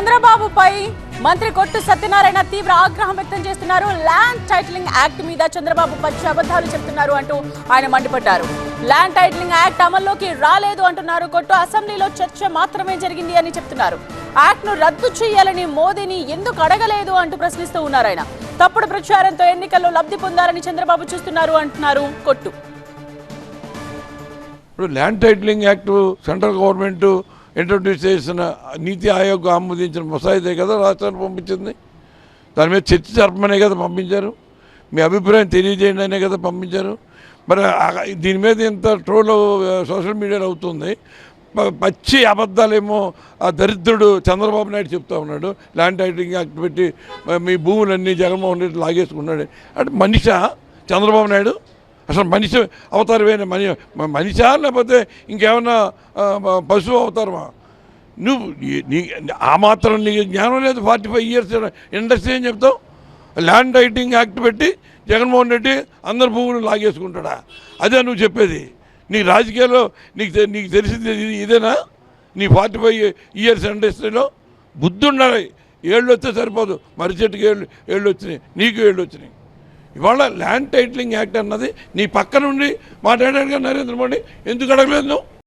చంద్రబాబుపై మంత్రి కొట్టు సత్యనారాయణ తీవ్ర ఆగ్రహం వ్యక్తం చేస్తున్నారు. ల్యాండ్ టైటిలింగ్ యాక్ట్ మీద చంద్రబాబు పచ్చి అబద్ధాలు చెప్తున్నారు అంటూ ఆయన మండిపడ్డారు. ల్యాండ్ టైటిలింగ్ యాక్ట్ అమల్లోకి రాలేదు అంటున్నారు. కొట్టు అసెంబ్లీలో చర్చ మాత్రమే జరిగింది అని చెప్తున్నారు. యాక్ట్ను రద్దు చేయాలని మోదీని ఎందుకు అడగలేదు అంటూ ప్రశ్నిస్తూ ఉన్నారు ఆయన. తప్పుడు ప్రచారంతో ఎన్నికల్లో లబ్ధి పొందాలని చంద్రబాబు చూస్తున్నారు అంటున్నారు కొట్టు. ఇప్పుడు land titling act central government introduce చేసిన నీతి ఆయోగ్ ఆమోదించిన ముసాయిదే కదా రాష్ట్రానికి పంపించింది. దాని మీద చర్చ జరపమనే కదా పంపించారు. మీ అభిప్రాయం తెలియజేయండి అనే కదా పంపించారు. మరి దీని మీద ఇంత ట్రోల్ సోషల్ మీడియాలో అవుతుంది. పచ్చి అబద్ధాలేమో ఆ దరిద్రుడు చంద్రబాబు నాయుడు చెప్తా ఉన్నాడు. ల్యాండ్ టైటిలింగ్ యాక్ట్ పెట్టి మీ భూములన్నీ జగన్మోహన్ రెడ్డి లాగేసుకున్నాడు. అంటే మనిషా చంద్రబాబు నాయుడు? అసలు మనిషి అవతారమైన మని మనిషా లేకపోతే ఇంకేమన్నా పశువు అవతారమా? నువ్వు నీ ఆ మాత్రం నీకు జ్ఞానం లేదు. ఫార్టీ ఫైవ్ ఇయర్స్ ఇండస్ట్రీ ఏం చెప్తావు? ల్యాండ్ రైటింగ్ యాక్ట్ పెట్టి జగన్మోహన్ రెడ్డి అందరి భూములు లాగేసుకుంటాడా? అదే నువ్వు చెప్పేది. నీ రాజకీయాల్లో నీకు తె- నీకు తెలిసింది ఇదేనా? నీ ఫార్టీ ఫైవ్ ఇయర్స్ ఇండస్ట్రీలో బుద్ధి ఉండాలి ఏళ్ళు వస్తే సరిపోదు. మర్రి చెట్టుకి ఏళ్ళు ఏళ్ళు వచ్చినాయి. నీకు ఏళ్ళు వచ్చినాయి. ఇవాళ ల్యాండ్ టైటిలింగ్ యాక్ట్ అన్నది నీ పక్క నుండి మాట్లాడాడు కదా నరేంద్ర మోడీ ఎందుకు అడగలేదు నువ్వు?